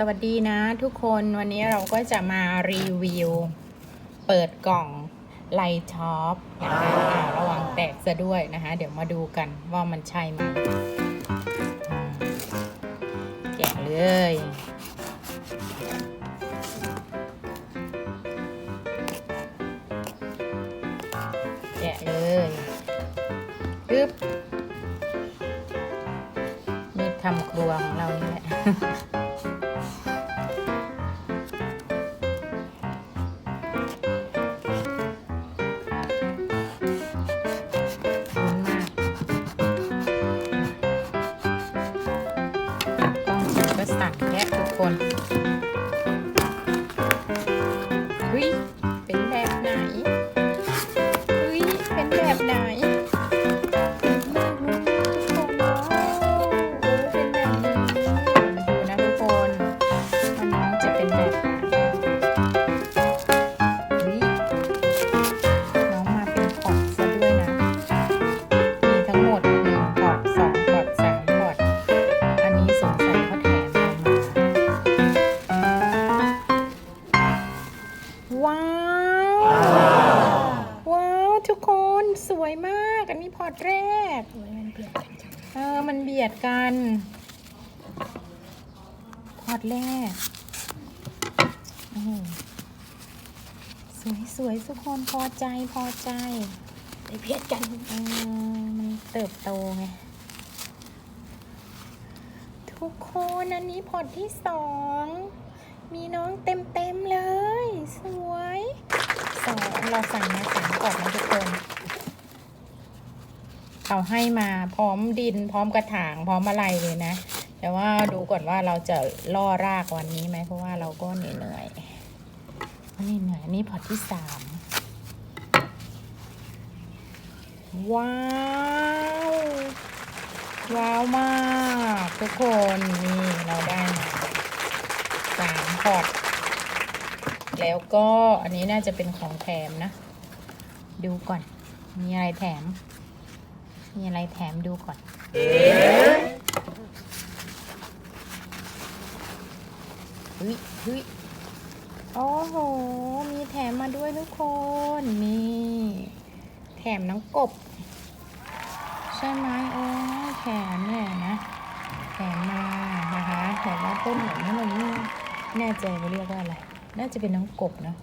สวัสดีนะทุกคนวันนี้เราก็จะมารีวิว เปิดกล่องไลท็อปนะคะระวังแตกซะด้วยนะคะ เดี๋ยวมาดูกันว่ามันใช่ไหมอ่าแกะเลย แกะเลยปึ๊บมีดทำครัวของเรานี่แหละ คนเฮ้ยเป็นแบบไหนเฮ้ยเป็นแบบไหนน่ารู้ทุกคนว้ กคนสวยมาก อันนี้พอร์ตแรกเออมันเบียดกัน พอร์ตแรกโอ้โหสวยสวยทุกคนพอใจพอใจไปเพียดกันเออมันเติบโตไงทุกคนอันนี้พอร์ตที่สองมีน้องเต็มเต็มๆเลย สวยสอง เราสั่งมาสามกล่องนะทุกคนเขาให้มาพร้อมดินพร้อมกระถางพร้อมอะไรเลยนะ แต่ว่าดูก่อนว่าเราจะล่อรากวันนี้ไหมเพราะว่าเราก็เหนื่อยนี่เหนื่อยอันนี้พอที่สามว้าว ว้าวมาก ทุกคน นี่ เราได้มาสามพอต แล้วก็อันนี้น่าจะเป็นของแถมนะ ดูก่อน มีอะไรแถม มีอะไรแถมดูก่อน เฮ้ยเฮ้ยโอ้โห มีแถมมาด้วยทุกคน นี่ แถมน้องกบ ใช่ไหมโอ้แถมเนี่ยนะ แถมมานะคะ แต่ว่าต้นไหนนี่มันไม่แน่ใจว่าเรียกว่าอะไร น่าจะเป็นน้องกบเนาะ